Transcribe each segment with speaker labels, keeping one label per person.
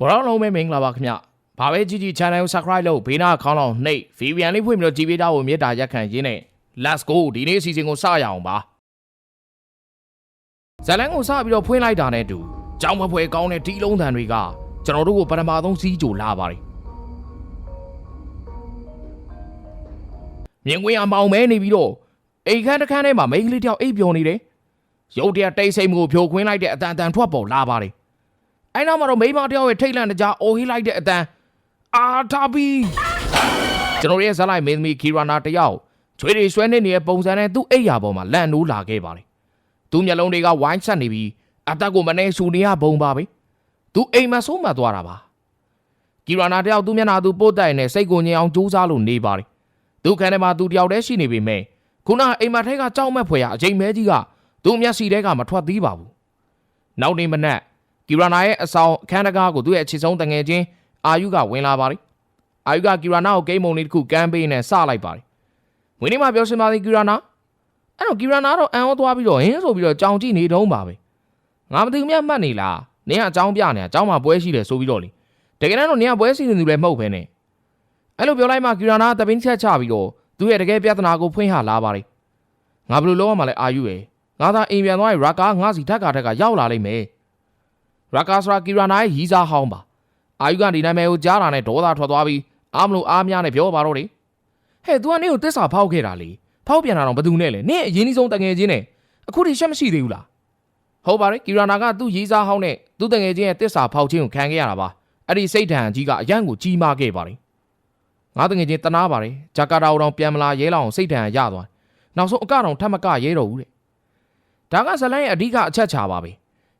Speaker 1: ဘောရောလုံးပဲမင်္ဂလာပါခင်ဗျဘာပဲကြည့်ကြည့် channel ကို subscribe လုပ်ဘေးနားခေါင်းလောင်နှိပ် VPN လေးဖွင့်ပြီးတော့ကြည်ပေးတာကိုမြေတားရက်ခံရင်းနဲ့ let's go ဒီနေ့အစီအစဉ်ကိုစရအောင်ပါဇလန်ကိုစပြီးတော့ဖွင့်လိုက်တာနဲ့တူကြောင်မဖွဲကောင်းတဲ့ဒီလုံးတန်တွေကကျွန်တော်တို့ကိုပထမဆုံးစီးကြိုလာပါတယ်မြင်ကွင်းအမောင်မဲနေပြီးတော့အိမ်ခန်းတစ်ခန်းထဲမှာမိန်းကလေးတယောက်အိပ်ပျော်နေတယ်ရုတ်တရက်တိတ်ဆိတ်မှုကိုဖြိုခွင်းလိုက်တဲ့အတန်တန်ထွက်ပေါ်လာပါတယ် အဲ့နောက်မှာတော့မိန်းမတစ်ယောက်ရဲ့ထိတ်လန့်တကြားအိုဟိလိုက်တဲ့အတန်အာတာဘီကျွန်တော်ရဲ့ဇာတ်လိုက်မင်းသမီးခီရာနာတစ်ယောက်ချွေးတွေဆွဲနေနေတဲ့ပုံစံနဲ့သူ့အိယာပေါ်မှာလန့်နိုးလာခဲ့ပါတယ်သူ့မျက်လုံးတွေကဝိုင်းဆက်နေပြီးအသက်ကိုမနေဆူနေရဘုံပါပဲသူအိမ်မှာဆုံးမသွားတာပါခီရာနာတစ်ယောက်သူ့မျက်နှာသူပို့တိုင်နဲ့စိတ်ကိုငြိမ်အောင်ကြိုးစားလို့နေပါတယ်သူ့ခန်းထဲမှာသူတယောက်တည်းရှိနေပေမဲ့ခုနအိမ်မထဲကကြောက်မဲ့ဖွယ်ရအချိန်မဲကြီးကသူ့မျက်စိထဲကမထွက်သေးပါဘူးနောက်နေ့မနက် ကီရနာရဲ့အဆောင်အခန်းတကားကိုသူ့ရဲ့အခြေဆုံးတငယ်ချင်းအာယုကဝင်လာပါတယ်။အာယုကကီရနာကိုဂိမ်းမုံလေးတစ်ခုကမ်းပေးနဲ့စလိုက်ပါတယ်။ဝင်းနေမှာပြောစင်ပါသည်ကီရနာအဲ့တော့ကီရနာတော့အန်ဟောသွားပြီးတော့ဟင်းဆိုပြီးတော့ကြောင်ကြည့်နေတုံးပါပဲ။ငါမသိဘူးမြတ်မှတ်နေလား။နင်ကအကြောင်းပြနေတာအကြောင်းမှပွဲရှိတယ်ဆိုပြီးတော့လေ။တကယ်တော့နင်ကပွဲစီနေသူလည်းမဟုတ်ပဲနဲ့။အဲ့လိုပြောလိုက်မှကီရနာတပင်းချက်ချပြီးတော့သူ့ရဲ့တကယ်ပြဿနာကိုဖွင့်ဟလာပါတယ်။ငါဘယ်လိုလုပ်ရမှာလဲအာယုရဲ့။ငါသာအိမ်ပြန်သွားရင်ရာကာငါစီထက်ကထက်ကရောက်လာလိမ့်မယ်။ ရာကာစရာကီရာနာရဲ့ရီးစားဟောင်းပါအာယုကဒီနာမည်ကိုကြားတာနဲ့ဒေါသထွက်သွားပြီးအားမလို့အားများနဲ့ပြောပါတော့တယ်ဟဲ့ तू ကနင့်ကိုတစ္ဆာဖောက်ခဲ့တာလေဖောက်ပြန်တာတော့ဘယ်သူနဲ့လဲနင့်အရင်ကြီးဆုံးတငယ်ချင်းနဲ့အခုထိရှက်မရှိသေးဘူးလားဟုတ်ပါတယ်ကီရာနာကသူ့ရီးစားဟောင်းနဲ့သူ့တငယ်ချင်းရဲ့တစ္ဆာဖောက်ခြင်းကိုခံခဲ့ရတာပါအဲ့ဒီစိတ်ဓာတ်ကြီးကအရန်ကိုကြီးမားခဲ့ပါတယ်ငါတငယ်ချင်းတနာပါတယ်ဂျာကာတာတောင်ပြန်မလာရဲလောက်အောင်စိတ်ဓာတ်ရသွားနောက်ဆုံးအကတောင်ထပ်မကရဲတော့ဘူးတဲ့ဒါကဇလန်ရဲ့အဓိကအချက်ချပါပဲ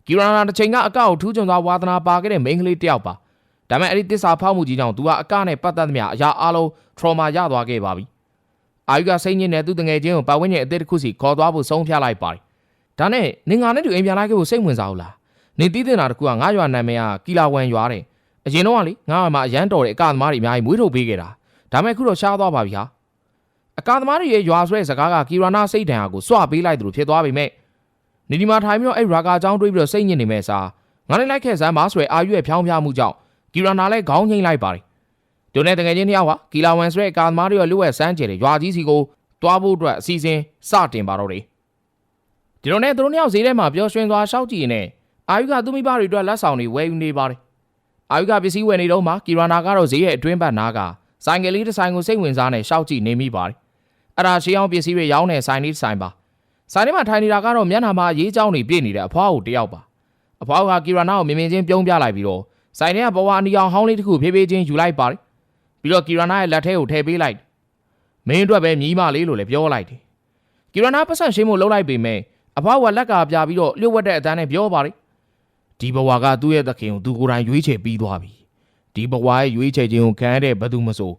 Speaker 1: ကီရနာတစ်ချိန်ကအကောက်ထူးချွန်စွာဝါသနာပါခဲ့တဲ့မိန်းကလေးတစ်ယောက်ပါဒါပေမဲ့အဲ့ဒီတစ္ဆာဖောက်မှုကြီးကြောင့်သူကအကနဲ့ပတ်သက်သမျှအရာအလုံး trauma ရသွားခဲ့ပါပြီအာယုကစိတ်ညစ်တဲ့သူတငယ်ချင်းကိုပတ်ဝန်းကျင်အသစ်တစ်ခုစီခေါ်သွားဖို့ဆုံးဖြတ်လိုက်ပါတယ်ဒါနဲ့နင်ငါနဲ့တူအိမ်ပြန်လိုက်ခဲ့ဖို့စိတ်ဝင်စားဘူးလားနင်တီးတင်တာတကူကငါရွာနာမည်ကကီလာဝန်ရွာတဲ့အရင်တော့ကလေငါမှအရန်တော်တဲ့အကသမားတွေအများကြီးမွေးထုတ်ပေးခဲ့တာဒါမဲ့အခုတော့ရှားသွားပါပြီဟာအကသမားတွေရဲ့ရွာဆိုတဲ့စကားကကီရနာစိတ်တန်ဟာကိုစွပေးလိုက်သူလို့ဖြစ်သွားပြီမဲ့ နေဒီမှာထိုင်ပြီးတော့အဲ့ရာဂါအကြောင်းတွေးပြီးတော့စိတ်ညစ်နေမဲ့စားငါလည်းလိုက်ခဲ့စမ်းပါဆိုရယ်အာရွရဲ့ဖြောင်းပြမှုကြောင့်ကီရနာလည်းခေါင်းငိမ့်လိုက်ပါတယ်ဒုနဲ့တကယ်ချင်းတစ်ယောက်ဟာကီလာဝန်ဆိုတဲ့ကာသမားတွေရဲ့လူဝက်စမ်းကျယ်တဲ့ရွာကြီးစီကိုတွားဖို့အတွက်အစီအစဉ်စတင်ပါတော့တယ်ဒီလိုနဲ့သူတို့နှစ်ယောက်ဈေးထဲမှာပျော်ရွှင်စွာရှောက်ကြည့်နေအာယုကသူမိဘတွေအတွက်လက်ဆောင်တွေဝယ်ယူနေပါတယ်အာယုကပစ္စည်းဝယ်နေတော့မှကီရနာကတော့ဈေးရဲ့အတွင်းဘက်နားကဆိုင်ကယ်လေးတစ်ဆိုင်ကိုစိတ်ဝင်စားနဲ့ရှောက်ကြည့်နေမိပါတယ်အဲ့ဒါရှေးအောင်ပစ္စည်းတွေရောင်းတဲ့ဆိုင်လေးတစ်ဆိုင်ပါ ဆိုင်ထဲမှာထိုင်နေတာကတော့မျက်နှာမှာရေးကြောင်းနေပြည့်နေတဲ့အဖွားကိုတယောက်ပါအဖွားကကီရနာကိုမြင်မြင်ချင်းပြုံးပြလိုက်ပြီးတော့ဆိုင်ထဲကဘဝအနီအောင်ဟောင်းလေးတစ်ခုဖြည်းဖြည်းချင်းယူလိုက်ပါတယ်ပြီးတော့ကီရနာရဲ့လက်ထဲကိုထည့်ပေးလိုက်မင်းအတွက်ပဲမြီးမလေးလို့လည်းပြောလိုက်တယ်ကီရနာပတ်စံရှင်းဖို့လှုပ်လိုက်ပေမဲ့အဖွားကလက်ကပြပြီးတော့လျှို့ဝှက်တဲ့အတန်းနဲ့ပြောပါတယ်ဒီဘဝကသူ့ရဲ့သခင်ကိုသူကိုယ်တိုင်ရွေးချယ်ပြီးသွားပြီဒီဘဝရဲ့ရွေးချယ်ခြင်းကိုခံရတဲ့ဘသူမဆို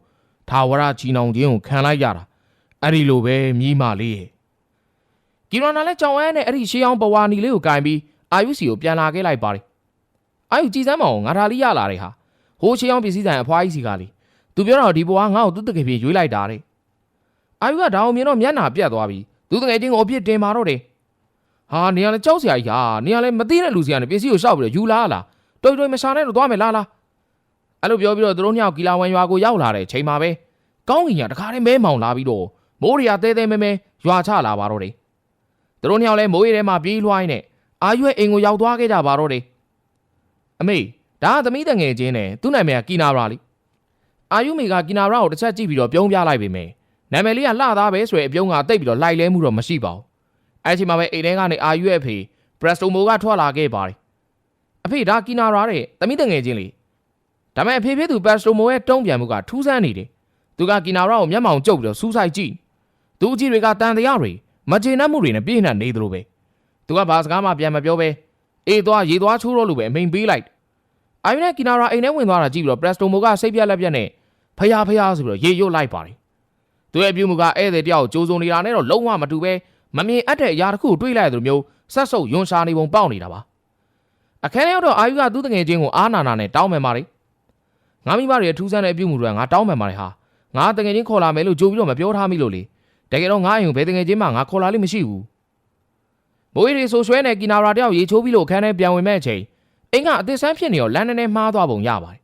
Speaker 1: သာဝရချီနှောင်ခြင်းကိုခံလိုက်ရတာအဲ့ဒီလိုပဲမြီးမလေးရဲ့ ကီရနာလည်းကြောင်ဝဲနဲ့အဲ့ဒီရှေးအောင်ဘဝနီလေးကိုကင်ပြီးအာယုစီကိုပြန်လာခဲ့လိုက်ပါတယ်အာယုကြည်စမ်းမအောင်ငါဒါလေးရလာတယ်ဟာဟိုးရှေးအောင်ပစ္စည်းဆိုင်အဖွားကြီးစီကလေသူပြောတော့ဒီဘဝငါ့ကိုသူ့တကယ်ပြေရွေးလိုက်တာတဲ့အာယုကဒါအောင်မြင်တော့မျက်နှာပြတ်သွားပြီသူတကယ်ချင်းကိုအပြစ်တင်ပါတော့တယ်ဟာနေရလဲကြောက်စရာကြီးဟာနေရလဲမသိတဲ့လူစီကနေပစ္စည်းကိုရှောက်ပြီးတော့ယူလာလားတော်တော်မရှာနဲ့တော့သွားမယ်လားလားအဲ့လိုပြောပြီးတော့သူတို့ညောက်ကီလာဝန်ရွာကိုရောက်လာတဲ့ချိန်မှာပဲကောင်းကင်ကတခါတည်းမဲမောင်လာပြီးတော့မိုးရီယာတဲတဲမဲမဲရွာချလာပါတော့တယ် သူတို့နှစ်ယောက်လဲမိုးရီထဲမှာပြေးလွှိုင်းနဲ့အာရွဲ့အိမ်ကိုရောက်သွားခဲ့ကြပါတော့တယ်အမေဒါကသမီးတငယ်ချင်းနဲ့သူ့နာမည်ကကီနာရာလီအာယုမေကကီနာရာကိုတစ်ချက်ကြည့်ပြီးတော့ပြုံးပြလိုက်ပေမယ်နာမည်လေးကလှသားပဲဆိုရယ်အပြုံးကတိတ်ပြီးတော့လိုက်လဲမှုတော့မရှိပါဘူးအဲ့ဒီမှာပဲအိမ်ထဲကနေအာရွဲ့အဖေဘရက်စတိုမိုကထွက်လာခဲ့ပါတယ်အဖေဒါကီနာရာတဲ့သမီးတငယ်ချင်းလေဒါပေမဲ့အဖေဖြစ်သူဘရက်စတိုမိုရဲ့တုံးပြန်မှုကထူးဆန်းနေတယ်သူကကီနာရာကိုမျက်မှောင်ကျုပ်ပြီးတော့စူးစိုက်ကြည့်သူအကြီးတွေကတန်တရားတွေ မကျေနပ်မှုတွေနဲ့ပြည့်နှက်နေသလိုပဲသူကဘာစကားမှပြန်မပြောပဲအေးသွားရေသွားချိုးတော့လို့ပဲအမိန်ပေးလိုက်အိုင်နဲ့ကီနာရာအိမ်ထဲဝင်သွားတာကြည့်ပြီးတော့ပရက်စတိုမိုကစိတ်ပြက်လက်ပြက်နဲ့ဖျားဖျားဆိုပြီးတော့ရေရွတ်လိုက်ပါတယ်သူရဲ့အပြုမှုကဧည့်သည်တယောက်ကြိုးစုံနေတာနဲ့တော့လုံးဝမတူပဲမမြင်အပ်တဲ့အရာတစ်ခုကိုတွေးလိုက်သလိုမျိုးဆက်ဆုပ်ယွန်ရှာနေပုံပေါက်နေတာပါအခန်းထဲရောက်တော့အာယုကသူ့တငယ်ချင်းကိုအားနာနာနဲ့တောင်းပန်ပါတယ်ငါမိဘတွေရဲ့ထူးဆန်းတဲ့အပြုမှုတွေကငါတောင်းပန်ပါတယ်ဟာငါတငယ်ချင်းခေါ်လာမယ်လို့ကြိုးပြီးတော့မပြောထားမိလို့လေ တကယ်တော့ငါအိမ်ကိုဘယ်တငယ်ချင်းမှငါခေါ်လာလိမ့်မရှိဘူးမိုးရီဆိုရွှဲနဲ့ကီနာရာတယောက်ရေချိုးပြီးလို့ခန်းထဲပြန်ဝင်မဲ့အချိန်အိမ်ကအသစ်ဆန်းဖြစ်နေတော့လမ်းထဲထဲမှားသွားပုံရပါတယ်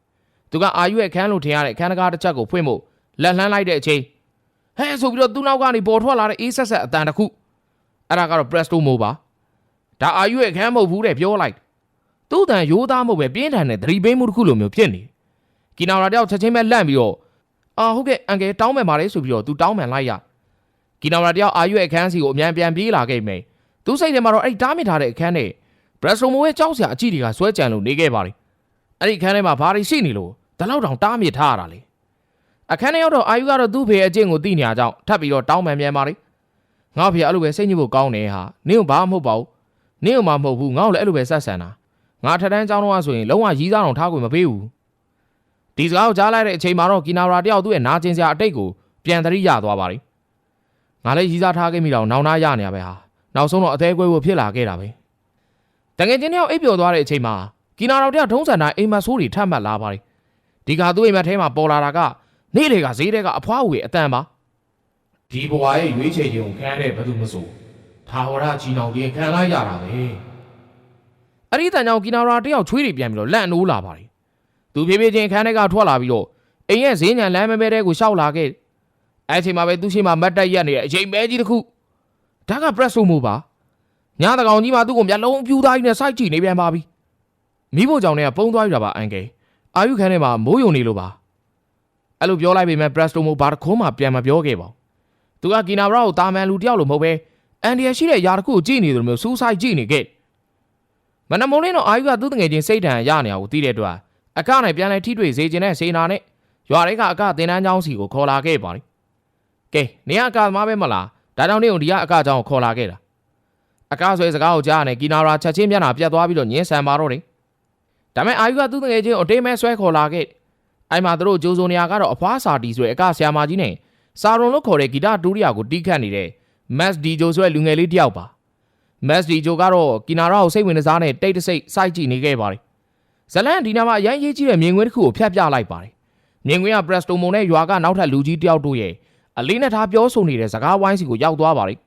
Speaker 1: သူကအာယူရဲ့အခန်းလို့ထင်ရတဲ့အခန်းတကားတစ်ချက်ကိုဖွင့်ဖို့လက်လှမ်းလိုက်တဲ့အချိန်ဟဲဆိုပြီးတော့သူ့နောက်ကနေပေါ်ထွက်လာတဲ့အေးဆက်ဆက်အတန်တစ်ခုအဲ့ဒါကတော့ Presto Mo ပါဒါအာယူရဲ့အခန်းမဟုတ်ဘူးတဲ့ပြောလိုက်သူ့အတန်ရိုးသားမဟုတ်ပဲပြင်းထန်တဲ့သတိပေးမှုတစ်ခုလိုမျိုးဖြစ်နေတယ်ကီနာရာတယောက်ချက်ချင်းပဲလန့်ပြီးတော့အာဟုတ်ကဲ့အန်ကယ်တောင်းမယ်ပါလေဆိုပြီးတော့သူတောင်းပန်လိုက်ရ ကီနာရာတယောက်အာယူရဲ့အခန်းစီကိုအမြန်ပြန်ပြေးလာခဲ့မယ်သူစိတ်ထဲမှာတော့အဲ့ဒီတားမြစ်ထားတဲ့အခန်းနဲ့ဘရက်စတိုမိုရဲ့ကြောက်စရာအကြည့်တွေကဆွဲကြံလို့နေခဲ့ပါလေအဲ့ဒီခန်းထဲမှာဘာတွေရှိနေလို့တလောက်တောင်တားမြစ်ထားရတာလေအခန်းထဲရောက်တော့အာယူကတော့သူ့ဖေအကျင့်ကိုသိနေရကြောင်းထပ်ပြီးတော့တောင်းပန်ပြန်ပါလေငါ့ဖေအဲ့လိုပဲစိတ်ညစ်ဖို့ကောင်းနေဟာနင့်ကဘာမှမဟုတ်ပါဘူးနင့်ကမှမဟုတ်ဘူးငါ့ကိုလည်းအဲ့လိုပဲဆက်ဆံတာငါထက်တန်းကြောင်းတော့ဆိုရင်လုံးဝရီးစားအောင်ထားကိုမပေးဘူးဒီစကားကိုကြားလိုက်တဲ့အချိန်မှာတော့ကီနာရာတယောက်သူ့ရဲ့နာကျင်စရာအတိတ်ကိုပြန်သတိရသွားပါလေ ငါလည်းရီးစားထားခဲ့မိတော့နောင်နာရနေရပဲဟာနောက်ဆုံးတော့အသေးကွဲဖို့ဖြစ်လာခဲ့တာပဲတငယ်ချင်းတယောက်အိပ်ပျော်သွားတဲ့အချိန်မှာကီနာတော်တယောက်ထုံးစံတိုင်းအိမ်မဆိုးတွေထပ်မှတ်လာပါတယ်ဒီကသူ့အိမ်မက်ထဲမှာပေါ်လာတာကနေ့လေကဈေးတဲကအဖွားဝေအတန်ပါဒီဘဝရဲ့ရွေးချယ်ခြင်းကိုခံတဲ့ဘသူမဆိုသာဝရကြီးနောင်ပြင်ခံလိုက်ရတာပဲအဲ့ဒီတန်ကြောင့်ကီနာရာတယောက်ချွေးတွေပြန်ပြီးတော့လန့်နိုးလာပါတယ်သူဖြည်းဖြည်းချင်းခန်းထဲကထွက်လာပြီးတော့အိမ်ရဲ့ဈေးညံလမ်းမဲမဲတဲကိုရှောက်လာခဲ့အဲ့ အချိန်မှာပဲသူ့ရှိမှမတ်တက်ရက်နေတဲ့အချိန်မဲကြီးတစ်ခုဒါကပရက်ဆိုမိုပါညာတကောင်ကြီးမှသူ့ကိုမျက်လုံးပြူသားကြီးနဲ့စိုက်ကြည့်နေပြန်ပါပြီမိဖို့ကြောင့်လည်းပုံသွားရတာပါအန်ကယ်အာယုခန်းထဲမှာမိုးယုံနေလို့ပါအဲ့လိုပြောလိုက်ပေမဲ့ပရက်စတိုမိုဘာတစ်ခုမှပြန်မပြောခဲ့ပါဘူးသူကကီနာဘရာကိုတာမန်လူတယောက်လိုမဟုတ်ပဲအန်ဒီရရှိတဲ့ຢာတစ်ခုကိုကြည့်နေတယ်လို့မျိုးစူးစိုက်ကြည့်နေခဲ့မနမုံလင်းတော့အာယုကသူ့တငယ်ချင်းစိတ်ဓာတ်ရနေအောင်သိတဲ့အတွက်အကနဲ့ပြန်လဲထိတွေ့စေခြင်းနဲ့စေနာနဲ့ရွာတွေကအကတင်တန်းချောင်းစီကိုခေါ်လာခဲ့ပါလေ ကဲနေကအကသမားပဲမလားဒါကြောင့်နေုံဒီကအကချောင်းကိုခေါ်လာခဲ့တာအကားဆွဲစကားကိုကြားရတယ်ကီနာရာချက်ချင်းမျက်နှာပြတ်သွားပြီးတော့ညင်းဆန်ပါတော့တယ်ဒါပေမဲ့အာယူကသူ့တငယ်ချင်းကိုအတေးမဲဆွဲခေါ်လာခဲ့အဲ့မှာသူတို့ဂျိုဇိုနီယာကတော့အဖွားစာတီဆိုတဲ့အကဆရာမကြီးနဲ့စာရွန်လို့ခေါ်တဲ့ဂီတဒူရီယာကိုတီးခတ်နေတဲ့မက်ဒီဂျိုဆိုတဲ့လူငယ်လေးတယောက်ပါမက်ဒီဂျိုကတော့ကီနာရာကိုစိတ်ဝင်စားနဲ့တိတ်တဆိတ်စိုက်ကြည့်နေခဲ့ပါတယ်ဇလန်ဒီနာမှာအရင်ရေးကြီးတဲ့မြင်ကွင်းတစ်ခုကိုဖျက်ပြလိုက်ပါတယ်မြင်ကွင်းကပရက်စတိုမုန်နဲ့ရွာကနောက်ထပ်လူကြီးတယောက်တို့ရဲ့ အလေးနဲ့ထားပြောဆိုနေတဲ့စကားဝိုင်းစီကိုရောက်သွားပါတယ်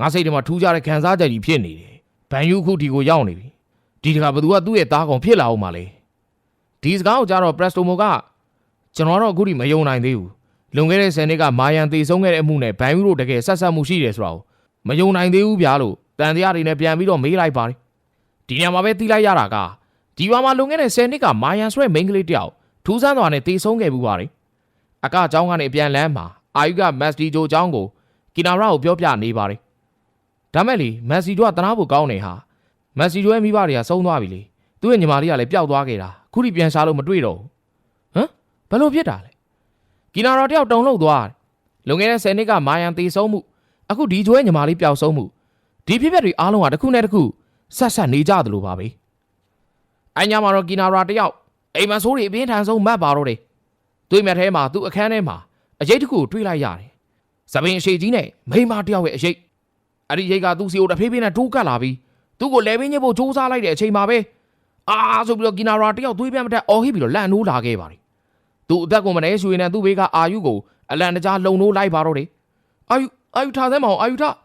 Speaker 1: ငါစိတ်ထဲမှာထူးခြားတဲ့ခံစားချက်ကြီးဖြစ်နေတယ်။ဘန်ယူခုဒီကိုရောက်နေပြီ။ဒီတခါဘသူကသူ့ရဲ့သားကောင်ဖြစ်လာအောင်မလဲ။ဒီစကားကိုကြားတော့ Presto Mo ကကျွန်တော်တော့အခုထိမယုံနိုင်သေးဘူး။လွန်ခဲ့တဲ့ဆယ်နှစ်ကမာယန်တေဆုံးခဲ့တဲ့အမှုနဲ့ဘန်ယူတို့တကယ်ဆက်ဆက်မှုရှိတယ်ဆိုတာကိုမယုံနိုင်သေးဘူးဗျာလို့တန်တရားတွေနဲ့ပြန်ပြီးတော့မေးလိုက်ပါတယ်။ဒီနေရာမှာပဲတီးလိုက်ရတာကဒီရွာမှာလွန်ခဲ့တဲ့ဆယ်နှစ်ကမာယန်ဆိုတဲ့မိန်းကလေးတယောက်ထူးဆန်းစွာနဲ့တေဆုံးခဲ့မှုပါတယ်။ အကအเจ้าကနေအပြန်လန်းမှာအာယူကမက်စဒီဂျိုအเจ้าကိုကီနာရာကိုပြောပြနေပါတယ် ဒါမဲ့လေမက်ဆီတို့ကတနာဖို့ကောင်းနေဟာမက်ဆီတို့ရဲ့မိဘတွေကဆုံးသွားပြီလေသူ့ရဲ့ညီမလေးကလည်းပျောက်သွားခဲ့တာခုထိပြန်ရှာလို့မတွေ့တော့ဘူးဟမ်ဘယ်လိုဖြစ်တာလဲကီနာတော်တယောက်တုံလှုပ်သွားတယ်လွန်ခဲ့တဲ့10နှစ်ကမာယန်တေဆုံးမှုအခုဒီကျွဲညီမလေးပျောက်ဆုံးမှုဒီဖြစ်ပျက်တွေအားလုံးကတစ်ခုနဲ့တစ်ခုဆက်ဆက်နေကြသလိုပါပဲအညာမှာတော့ကီနာရာတယောက်အိမ်မဆိုးတွေအပြင်းထန်ဆုံးမတ်ပါတော့တယ် တွေ့မြတ်ထဲမှာသူ့အခန်းထဲမှာအရေးတစ်ခုကိုတွေ့လိုက်ရတယ်သပင်အရှိကြီးနဲ့မိန်းမတယောက်ရဲ့အရေးအဲ့ဒီရိတ်ကသူ့စီကိုတဖေးဖေးနဲ့တိုးကပ်လာပြီးသူ့ကိုလဲပင်းညစ်ဖို့စူးစမ်းလိုက်တဲ့အချိန်မှာပဲအာဆိုပြီးတော့ကီနာရာတယောက်သွေးပြတ်မတက်အော်ဟစ်ပြီးတော့လန့်နိုးလာခဲ့ပါတယ်သူ့အသက်ကိုမနေရွှေနဲ့သူ့ဘေးကအာယုကိုအလန်တကြားလုံနိုးလိုက်ပါတော့တယ်အာယုအာယုထားစမ်းမအောင်အာယုထား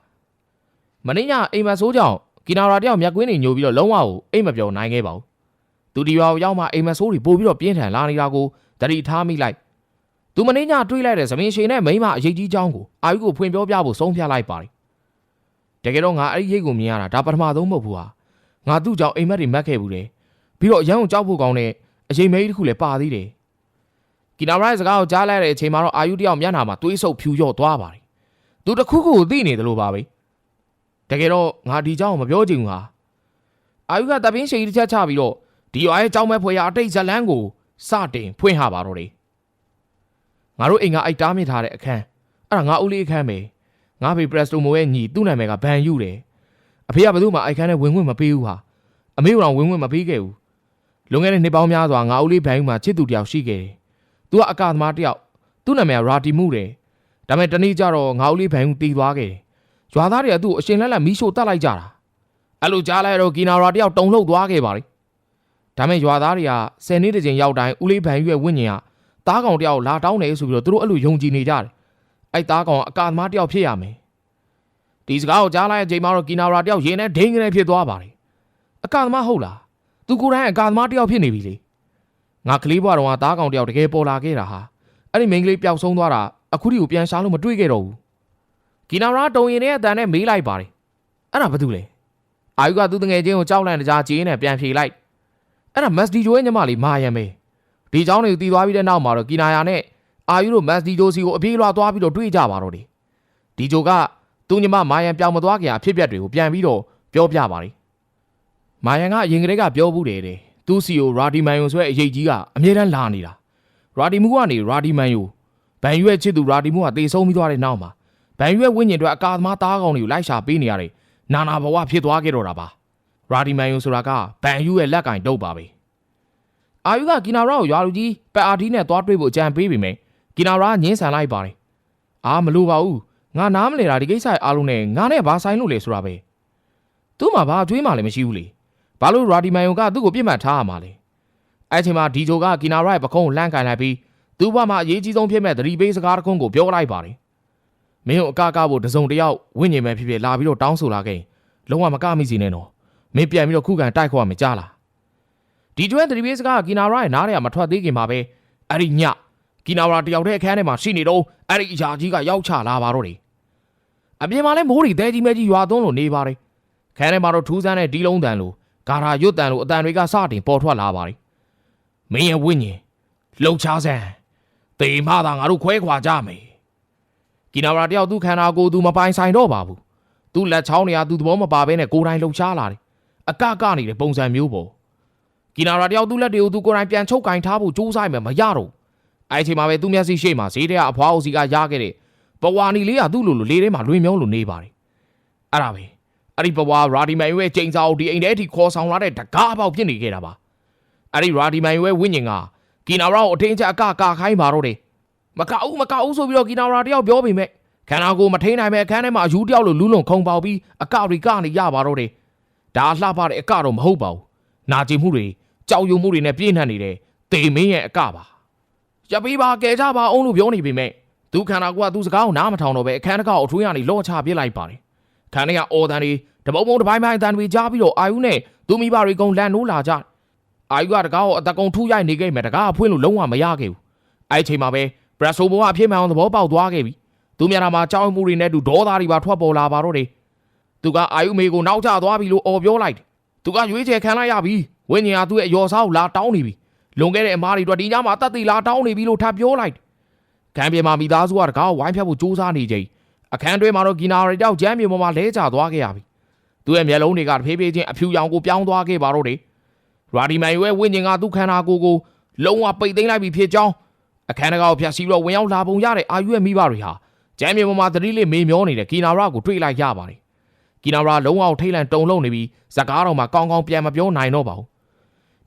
Speaker 1: မင်းညအိမ်မဆိုးကြောင်ကီနာရာတယောက်မျက်ကွင်းတွေညိုပြီးတော့လုံးဝကိုအိမ်မပြောနိုင်ခဲ့ပါဘူးသူဒီရွာကိုရောက်မှအိမ်မဆိုးတွေပို့ပြီးတော့ပြင်းထန်လာနေတာကို တတိထားမိလိုက်သူမင်းညတွေးလိုက်တဲ့သမင်ရှင်နဲ့မိန်းမအရေးကြီးเจ้าကိုအာယုကိုဖွင့်ပြောပြဖို့ဆုံးဖြတ်လိုက်ပါတယ် တကယ်တော့ငါအဲ့ဒီရိတ်ကိုမြင်ရတာဒါပထမဆုံးမဟုတ်ဘူးဟာငါသူ့ကြောင့်အိမ်မက်တွေမက်ခဲ့ဘူးတယ်ပြီးတော့အရန်ကိုကြောက်ဖို့ကောင်းတဲ့အချိန်မဲကြီးတစ်ခုလည်းပါသေးတယ်ကီနာရိုက်စကားကိုကြားလိုက်တဲ့အချိန်မှာတော့အာယုတယောက်မျက်နှာမှာသွေးဆုပ်ဖြူရော့သွားပါတယ်သူတစ်ခုခုကိုသိနေတယ်လို့ပါပဲတကယ်တော့ငါဒီเจ้าကိုမပြောချင်ဘူးဟာအာယုကတပင်းရှိတစ်ချက်ချပြီးတော့ဒီရွာရဲ့เจ้าမဲဖွယ်ရအတိတ်ဇလန်းကို စတင်ဖွင့်ဟပါတော့တယ်ငါတို့အိမ်ကအိုက်တားမြစ်ထားတဲ့အခန်းအဲ့ဒါငါဦးလေးအခန်းပဲငါဖေပရက်စတိုမိုရဲ့ညီသူ့နာမည်ကဘန်ယူတယ်အဖေကဘယ်သူမှအိုက်ခန်းနဲ့ဝင်ဝင်မပေးဘူးဟာအမေကတော့ဝင်ဝင်မပေးခဲ့ဘူးလွန်ခဲ့တဲ့နှစ်ပေါင်းများစွာငါဦးလေးဘန်ယူမှာချစ်သူတယောက်ရှိခဲ့တယ်သူကအကာသမားတယောက်သူ့နာမည်ကရာတီမှုတယ်ဒါပေမဲ့တနေ့ကျတော့ငါဦးလေးဘန်ယူတီးသွားခဲ့တယ်ရွာသားတွေကသူ့ကိုအရှင်လက်လက်မီးရှို့တတ်လိုက်ကြတာအဲ့လိုကြားလိုက်တော့ကီနာရာတယောက်တုံလှုပ်သွားခဲ့ပါလေ ဒါပေမဲ့ရွာသားတွေကဆယ်နှစ်တကြိမ်ရောက်တိုင်းဦးလေးဘန်ယူရဲ့ဝိညာဉ်ကတားကောင်တယောက်လာတောင်းတယ်ဆိုပြီးတော့သူတို့အဲ့လိုယုံကြည်နေကြတယ်အဲ့တားကောင်ကအကာသမားတယောက်ဖြစ်ရမယ်ဒီစကားကိုကြားလိုက်တဲ့အချိန်မှာတော့ကီနာရာတယောက်ရင်နဲ့ဒိန်းကနေဖြစ်သွားပါတယ်အကသမားဟုတ်လားသူကိုယ်တိုင်အကာသမားတစ်ယောက်ဖြစ်နေပြီလေငါကလေးဘွားတော်ကတားကောင်တစ်ယောက်တကယ်ပေါ်လာခဲ့တာဟာအဲ့ဒီမိန်းကလေးပျောက်ဆုံးသွားတာအခုဒီကိုပြန်ရှာလို့မတွေ့ခဲ့တော့ဘူးကီနာရာတုံရင်တဲ့အတန်နဲ့မေးလိုက်ပါတယ်အဲ့ဒါဘာတူလဲအာယူကသူ့တငယ်ချင်းကိုကြောက်လန့်တကြားကြေးနဲ့ပြန်ဖြေလိုက် အဲ့ဒါမက်စဒီဂျိုရဲ့ညီမလေးမာယံပဲဒီเจ้าတွေကိုတီးသွားပြီးတဲ့နောက်မှာတော့ကီနာယာနဲ့အာယူတို့မက်စဒီဂျိုစီကိုအပြေးလွှာသွားပြီးတော့တွေ့ကြပါတော့တယ်ဒီဂျိုကသူ့ညီမမာယံပြောင်းမသွားခင်အဖြစ်အပျက်တွေကိုပြန်ပြီးတော့ပြောပြပါတယ် မာယန်ကအရင်ကတည်းကပြောဘူးတယ်တဲ့သူ့စီကိုရာဒီမန်ယိုဆိုတဲ့အရေးကြီးကအမြဲတမ်းလာနေတာရာဒီမူကနေရာဒီမန်ယိုဘန်ရွက်ချစ်သူရာဒီမူကတေဆုံးပြီးသွားတဲ့နောက်မှာဘန်ရွက်ဝိညာဉ်တွေအကာသမားသားကောင်တွေကိုလိုက်ရှာပေးနေရတယ်နာနာဘဝဖြစ်သွားခဲ့တော့တာပါ ရာဒီမန်ယိုဆိုတာကဘန်ယူရဲ့လက်ကင်တုပ်ပါပဲအာယူကကီနာရာကိုရွာလူကြီးပက်အာတီနဲ့သွားတွေ့ဖို့ကြံပေးပြီမယ်ကီနာရာငင်းဆန်လိုက်ပါတယ်အာမလို့ပါဘူးငါနားမလဲတာဒီကိစ္စရဲ့အားလုံးနဲ့ငါနဲ့ဘာဆိုင်လို့လဲဆိုတာပဲသူ့မှာဘာအတွေးမှလည်းမရှိဘူးလေဘာလို့ရာဒီမန်ယုံကသူ့ကိုပြစ်မှတ်ထားရမှာလဲအဲ့ချိန်မှာဒီဂျိုကကီနာရိုက်ပခုံးကိုလှမ်းကန်လိုက်ပြီးသူ့ဘဝမှာအရေးကြီးဆုံးဖြစ်မဲ့သတိပေးစကားတစ်ခုကိုပြောလိုက်ပါတယ်မင်းကိုအကကဖို့တစုံတစ်ယောက်ဝင့်ညင်မဲ့ဖြစ်ဖြစ်လာပြီးတော့တောင်းဆိုလာခဲ့ရင်လုံးဝမကမိစီနဲ့တော့ မင်းပြန်ပြီးတော့ခုခံတိုက်ခေါ်ရမယ်ကြားလားဒီကျွဲသတိပေးစကားကကီနာရိုက်နားထဲကမထွက်သေးခင်မှာပဲအဲ့ဒီညကီနာရာတယောက်တည်းအခန်းထဲမှာရှိနေတော့အဲ့ဒီအရာကြီးကရောက်ချလာပါတော့တယ်အပြင်မှာလည်းမိုးတွေတဲကြီးမဲကြီးရွာသွန်းလို့နေပါတယ်ခန်းထဲမှာတော့ထူးဆန်းတဲ့ဒီလုံးတန်လို့ဂါရာရွတ်တန်လိုအတန်တွေကစတင်ပေါ်ထွက်လာပါတယ်။မင်းရဲ့ဝိညာဉ်လှုပ်ရှားစမ်းတေမသာငါတို့ခွဲခွာကြမယ်။ကီနာရာတယောက်သူ့ခန္ဓာကိုယ်သူမပိုင်ဆိုင်တော့ပါဘူး။သူ့လက်ချောင်းတွေကသူ့သဘောမပါဘဲနဲ့ကိုယ်တိုင်လှုပ်ရှားလာတယ်။ အကကနေတဲ့ပုံစံမျိုးပေါ့။ကီနာရာတယောက်သူ့လက်တွေကိုသူကိုယ်တိုင်ပြန်ချုပ်ကင်ထားဖို့ကြိုးစားမှမရတော့ဘူး။အဲ့ဒီအချိန်မှာပဲသူ့မျက်စိရှိမှဈေးထဲကအဖွားအိုစီကရခဲ့တဲ့ပဝါနီလေးကသူ့လိုလိုလေးထဲမှာလွင်မြောင်းလိုနေပါတယ်။အဲ့ဒါပဲ။အဲ့ဒီဘဝရာဒီမန်ရဲ့ချိန်စာကိုဒီအိမ်ထဲအထိခေါ်ဆောင်လာတဲ့တကားပေါက်ဖြစ်နေခဲ့တာပါအဲ့ဒီရာဒီမန်ရဲ့ဝိညာဉ်ကကီနာရာကိုအထင်းချအကကခိုင်းပါတော့တယ်မကဦးမကဦးဆိုပြီးတော့ကီနာရာတယောက်ပြောပေမဲ့ခန္ဓာကိုယ်မထိန်နိုင်မဲ့အခန်းထဲမှာအယူတယောက်လိုလူးလွန်ခုံပေါက်ပြီးအကတွေကနေရပါတော့တယ် ဒါလှပတဲ့အကတော့မဟုတ်ပါဘူးနာကျင်မှုတွေကြောက်ရွံ့မှုတွေနဲ့ပြည့်နှက်နေတဲ့တေမင်းရဲ့အကပါရပေးပါကဲကြပါအောင်လို့ပြောနေပေမဲ့သူခန္ဓာကိုယ်ကသူစကားကိုနားမထောင်တော့ပဲအခန်းတစ်ခါကိုအထွေးကနေလော့ချပြစ်လိုက်ပါတယ်ခန်းထဲကအော်တန်တွေတပုံပုံတစ်ပိုင်းပိုင်းအတန်တွေကြားပြီးတော့အာယုနဲ့သူမိဘတွေကုံလန့်နိုးလာကြတယ်အာယုကတကားကိုအတကုံထူးရိုက်နေခဲ့မယ်တကားအဖွင့်လို့လုံးဝမရခဲ့ဘူးအဲ့ဒီချိန်မှာပဲဘရက်ဆိုဘိုကအဖြစ်မှန်အောင်သဘောပေါက်သွားခဲ့ပြီသူမျက်နှာမှာကြောက်မှုတွေနဲ့တူဒေါသတွေပါထွက်ပေါ်လာပါတော့တယ် သူကအာယုမေကိုနောက်ကျသွားပြီလို့အော်ပြောလိုက်တယ်သူကရွေးချယ်ခံလိုက်ရပြီဝိညာဉ်ကသူ့ရဲ့အယောစားကိုလာတောင်းနေပြီလွန်ခဲ့တဲ့အမားတွေအတွက်ဒီညမှာတတ်သိလာတောင်းနေပြီလို့ထပ်ပြောလိုက်တယ်ခံပြေမှာမိသားစုကတကားကိုဝိုင်းဖြတ်ဖို့ကြိုးစားနေချိန်အခန်းတွဲမှာတော့ဂီနာရီတောက်ကျမ်းမြေပေါ်မှာလဲကျသွားခဲ့ရပြီသူ့ရဲ့မျက်လုံးတွေကတဖြည်းဖြည်းချင်းအဖြူရောင်ကိုပြောင်းသွားခဲ့ပါတော့တယ်ရာဒီမန်ရဲ့ဝိညာဉ်ကသူ့ခန္ဓာကိုယ်ကိုလုံးဝပိတ်သိမ်းလိုက်ပြီဖြစ်ကြောင်းအခန်းတကာကိုဖြတ်စီးတော့ဝင်ရောက်လာပုံရတဲ့အာယူရဲ့မိဘတွေဟာကျမ်းမြေပေါ်မှာသတိလေးမေမျောနေတဲ့ဂီနာရာကိုတွေ့လိုက်ရပါတယ် ဂီနာရာလုံးဝထိတ်လန့်တုန်လှုပ်နေပြီးဇကားတော်မှာကောင်းကောင်းပြန်မပြောနိုင်တော့ပါဘူး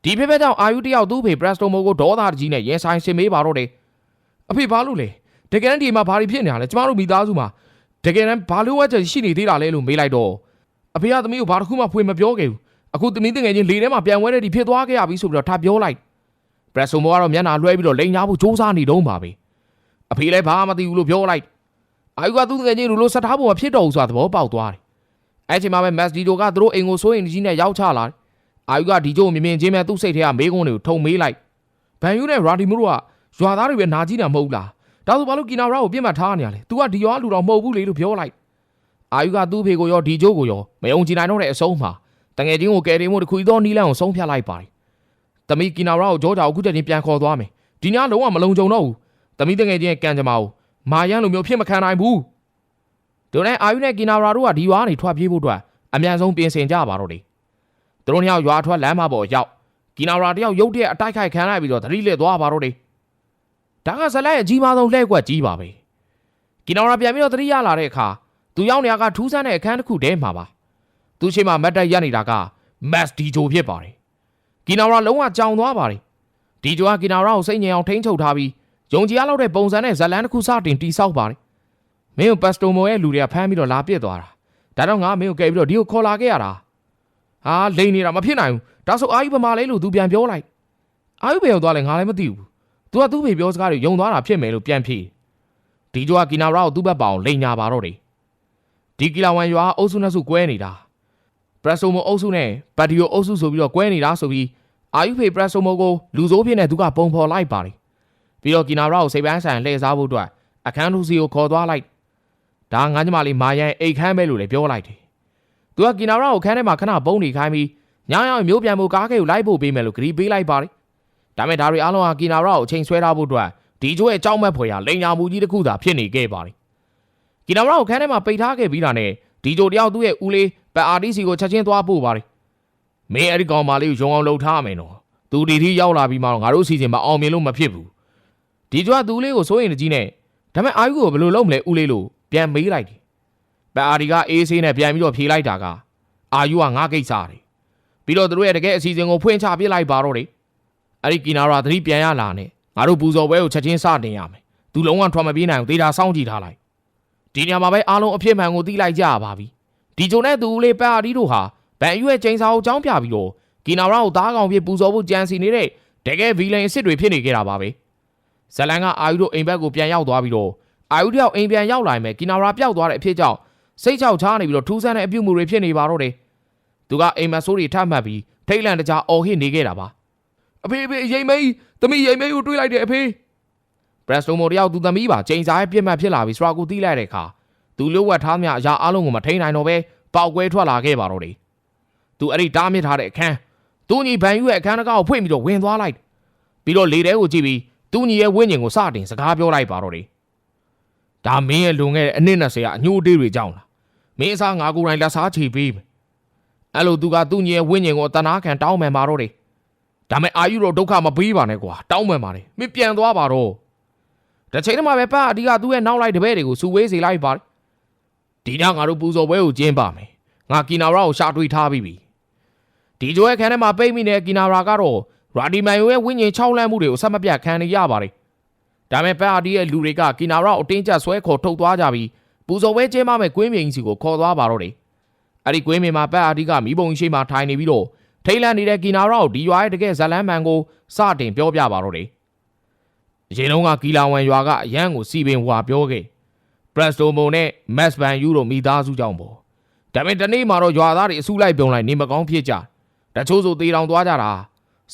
Speaker 1: ဒီဖေဖေကြောင့်အာယူတယောက်သူ့ဖေပရက်စတိုမိုကိုဒေါသတကြီးနဲ့ရင်ဆိုင်ဆင်မေးပါတော့တယ်အဖေဘာလို့လဲတကယ်တမ်းဒီမှာဘာတွေဖြစ်နေတာလဲကျမတို့မိသားစုမှာတကယ်တမ်းဘာလို့ဝက်ချက်ရှိနေသေးတာလဲလို့မေးလိုက်တော့အဖေကသမီးကိုဘာတစ်ခုမှဖွေမပြောခဲ့ဘူးအခုသမီးတငယ်ချင်းလေထဲမှာပြန်ဝဲတဲ့ဒီဖြစ်သွားခဲ့ရပြီဆိုပြီးတော့ထားပြောလိုက်ဘရက်ဆိုမောကတော့မျက်နှာလွှဲပြီးတော့လိန်ညာဖို့စူးစမ်းနေတော့ပါပဲအဖေလည်းဘာမှမသိဘူးလို့ပြောလိုက်အာယူကသူ့တငယ်ချင်းလူလိုဆက်ထားဖို့မဖြစ်တော့ဘူးဆိုတာသဘောပေါက်သွားတယ် အဲ့ချိန်မှာပဲမက်စဒီတိုကသူတို့အိမ်ကိုစိုးရင်ကြီးနဲ့ရောက်ချလာတယ်အာယူကဒီကျိုးမြင်မြင်ချင်းပဲသူ့စိတ်ထဲကမေးခွန်းတွေကိုထုံမေးလိုက်ဘန်ယူနဲ့ရာဒီမူတို့ကရွာသားတွေပဲနာကြီးတာမဟုတ်လားဒါဆိုဘာလို့ကီနာရာကိုပြစ်မှတ်ထားနေရလဲ तू ကဒီရွာလူတော်မဟုတ်ဘူးလေလို့ပြောလိုက်အာယူကသူ့ဖေကိုရောဒီကျိုးကိုရောမယုံကြည်နိုင်တော့တဲ့အဆုံးမှာတငယ်ချင်းကိုကယ်တင်ဖို့တစ်ခုသောနီးလန်းကိုဆုံးဖြတ်လိုက်ပါတယ်။တမီကီနာရာကိုဂျောဂျာကိုအခုချက်ချင်းပြန်ခေါ်သွားမယ်။ဒီညလုံးဝမလုံခြုံတော့ဘူး။တမီတငယ်ချင်းရဲ့ကံကြမ္မာကိုမာယန်လိုမျိုးဖြစ်မခံနိုင်ဘူး။ တို့နဲ့အာယူနဲ့ကီနာရာတို့ကဒီရွာကနေထွက်ပြေးဖို့အတွက်အမြန်ဆုံးပြင်ဆင်ကြပါတော့တယ်။သူတို့နှစ်ယောက်ရွာထွက်လမ်းမပေါ်ရောက်ကီနာရာတယောက်ရုတ်တရက်အတိုက်ခိုက်ခံလိုက်ပြီးတော့သတိလစ်သွားပါတော့တယ်။ဒါကဇလက်ရဲ့အကြီးမားဆုံးလှည့်ကွက်ကြီးပါပဲ။ကီနာရာပြန်ပြီးတော့သတိရလာတဲ့အခါသူရောက်နေရကထူးဆန်းတဲ့အခန်းတစ်ခုထဲမှာပါ။သူရှိမှမတ်တက်ရက်နေတာကမက်ဒီဂျိုဖြစ်ပါတယ်။ကီနာရာလုံးဝကြောင်သွားပါတယ်။ဒီဂျိုကကီနာရာကိုစိတ်ငြိမ်အောင်ထိန်းချုပ်ထားပြီးယုံကြည်ရလောက်တဲ့ပုံစံနဲ့ဇလန်တစ်ခုစတင်တိဆောက်ပါတယ်။ မင်းကိုပတ်စတိုမိုရဲ့လူတွေကဖမ်းပြီးတော့လာပစ်သွားတာ။ဒါတော့ငါမင်းကိုကယ်ပြီးတော့ဒီကိုခေါ်လာခဲ့ရတာ။ဟာလိန်နေတာမဖြစ်နိုင်ဘူး။ဒါဆိုအာယူပမာလဲလို့သူပြန်ပြောလိုက်။အာယူဘယ်ရောက်သွားလဲငါလည်းမသိဘူး။ तू ကသူ့ဖေပြောစကားတွေယုံသွားတာဖြစ်မယ်လို့ပြန်ဖြေ။ဒီဂျိုကကီနာရာကိုသူ့ဘက်ပေါအောင်လိန်ညာပါတော့တယ်။ဒီကီလာဝန်ရွာအုပ်စုနဲ့စုကွဲနေတာ။ပရက်ဆိုမိုအုပ်စုနဲ့ဘတ်ဒီယိုအုပ်စုဆိုပြီးတော့ကွဲနေတာဆိုပြီးအာယူဖေပရက်ဆိုမိုကိုလူဆိုးဖြစ်နေသူကပုံဖော်လိုက်ပါတယ်ပြီးတော့ကီနာရာကိုစိတ်ပိုင်းဆိုင်လှည့်စားဖို့အတွက်အခန်းထူးစီကိုခေါ်သွားလိုက် ဒါငါညမလေးမာယန်အိတ်ခမ်းပဲလို့လည်းပြောလိုက်တယ်သူကကီနာရာကိုခန်းထဲမှာခဏပုံနေခိုင်းပြီးညောင်ရောင်မျိုးပြန်မှုကားခဲကိုလိုက်ဖို့ပေးမယ်လို့ဂရီပေးလိုက်ပါတယ်ဒါမဲ့ဒါတွေအားလုံးဟာကီနာရာကိုအချိန်ဆွဲထားဖို့အတွက်ဒီကျိုးရဲ့အကြောင်းမဲ့ဖွယ်ရာလိန်ညာမှုကြီးတစ်ခုသာဖြစ်နေခဲ့ပါတယ်ကီနာရာကိုခန်းထဲမှာပိတ်ထားခဲ့ပြီးတာနဲ့ဒီကျိုးတယောက်သူ့ရဲ့ဦးလေးပတ်အာတီစီကိုချက်ချင်းသွားပို့ပါတယ်မင်းအဲ့ဒီကောင်မလေးကိုရုံအောင်လှုပ်ထားမယ်နော်သူဒီထိရောက်လာပြီးမှတော့ငါတို့အစီအစဉ်မအောင်မြင်လို့မဖြစ်ဘူးဒီကျိုးကသူ့လေးကိုစိုးရင်တကြီးနဲ့ဒါမဲ့အာယူကိုဘယ်လိုလုပ်မလဲဦးလေးလို့ ပြန်မေးလိုက်တယ်ပတ်အာတီကအေးဆေးနဲ့ပြန်ပြီးတော့ဖြေလိုက်တာကအာယူကငါကိစ္စတယ်ပြီးတော့သူတို့ရဲ့တကယ်အစီအစဉ်ကိုဖွင့်ချပြလိုက်ပါတော့တယ်အဲ့ဒီကီနာရာသတိပြန်ရလာနဲ့ငါတို့ပူဇော်ပွဲကိုချက်ချင်းစတင်ရမယ်သူလုံးဝထွက်မပြေးနိုင်ဘူးဒေတာစောင့်ကြည့်ထားလိုက်ဒီညမှာပဲအားလုံးအဖြစ်မှန်ကိုသိလိုက်ကြရပါပြီဒီဂျုံနဲ့သူလေးပတ်အာတီတို့ဟာဗန်ယူရဲ့ချိန်စာကိုကြောင်းပြပြီးတော့ကီနာရာကိုသားကောင်ဖြစ်ပူဇော်ဖို့ကြံစီနေတဲ့တကယ်ဗီလန်အစ်စ်တွေဖြစ်နေကြတာပါပဲဇလန်ကအာယူတို့အိမ်ဘက်ကိုပြန်ရောက်သွားပြီးတော့ အာယူတယောက်အိမ်ပြန်ရောက်လာရင်ပဲကီနာရာပျောက်သွားတဲ့အဖြစ်ကြောင့်စိတ်ချောက်ချားနေပြီးတော့ထူးဆန်းတဲ့အပြုတ်မှုတွေဖြစ်နေပါတော့တယ်သူကအိမ်မက်ဆိုးတွေထမှတ်ပြီးထိတ်လန့်တကြားအော်ဟစ်နေခဲ့တာပါအဖေအဖေရိမ်မေးသမီးရိမ်မေးကိုတွေးလိုက်တယ်အဖေဘရက်စတိုမိုတယောက်သူသမီးပါချိန်စာရဲ့ပြစ်မှတ်ဖြစ်လာပြီးစရာကိုတီးလိုက်တဲ့အခါသူလှုပ်ဝက်ထားမြအရာအလုံးကိုမထိန်နိုင်တော့ပဲပေါက်ကွဲထွက်လာခဲ့ပါတော့တယ်သူအဲ့ဒီတားမြစ်ထားတဲ့အခန်းသူညီဘန်ယူရဲ့အခန်းတကားကိုဖွင့်ပြီးတော့ဝင်သွားလိုက်ပြီးတော့လေထဲကိုကြည့်ပြီးသူညီရဲ့ဝင်းကျင်ကိုစတင်စကားပြောလိုက်ပါတော့တယ် ဒါမင်းရဲ့လွန်ခဲ့တဲ့အနည်း20ကအညှိုးအတေးတွေကြောင်းလားမင်းအစားငါကိုယ်တိုင်လက်စားချေပေးမယ်အဲ့လိုသူကသူညီရဲ့ဝင်းကျင်ကိုအတနာခံတောင်းမှန်ပါတော့တယ်ဒါမဲ့အာယူတော့ဒုက္ခမပေးပါနဲ့ကွာတောင်းမှန်ပါတယ်မင်းပြန်သွားပါတော့တစ်ချိန်တည်းမှာပဲပတ်အဒီကသူ့ရဲ့နောက်လိုက်တပည့်တွေကိုစူဝေးစေလိုက်ပါတယ်ဒီညငါတို့ပူဇော်ပွဲကိုကျင်းပါမယ်ငါကီနာရာကိုရှာတွေ့ထားပြီးပြီဒီဂျိုရဲ့ခန်းထဲမှာပိတ်မိနေတဲ့ကီနာရာကတော့ရာဒီမန်ယိုရဲ့ဝင်းကျင်6လမ်းမှုတွေကိုဆက်မပြတ်ခံနေရပါတယ် ဒါမဲ့ပတ်အဒီရဲ့လူတွေကကီနာရာကိုအတင်းကျပ်ဆွဲခေါ်ထုတ်သွားကြပြီးပူဇော်ပွဲကျင်းပမဲ့ကွင်းမြင်စီကိုခေါ်သွားပါတော့တယ်အဲ့ဒီကွင်းမြင်မှာပတ်အဒီကမိဘုံရှိမှထိုင်နေပြီးတော့ထိတ်လန့်နေတဲ့ကီနာရာကိုဒီရွာရဲ့တကယ်ဇလန်းမန်ကိုစတင်ပြောပြပါတော့တယ်အရင်တုန်းကကီလာဝန်ရွာကအရန်ကိုစီပင်ဟွာပြောခဲ့ဘရက်စတိုမုံနဲ့မက်စ်ဘန်ယူတို့မိသားစုကြောင့်ပေါ့ဒါပေမဲ့တနေ့မှာတော့ရွာသားတွေအစုလိုက်ပြုံလိုက်နေမကောင်းဖြစ်ကြတချို့ဆိုတေတောင်သွားကြတာ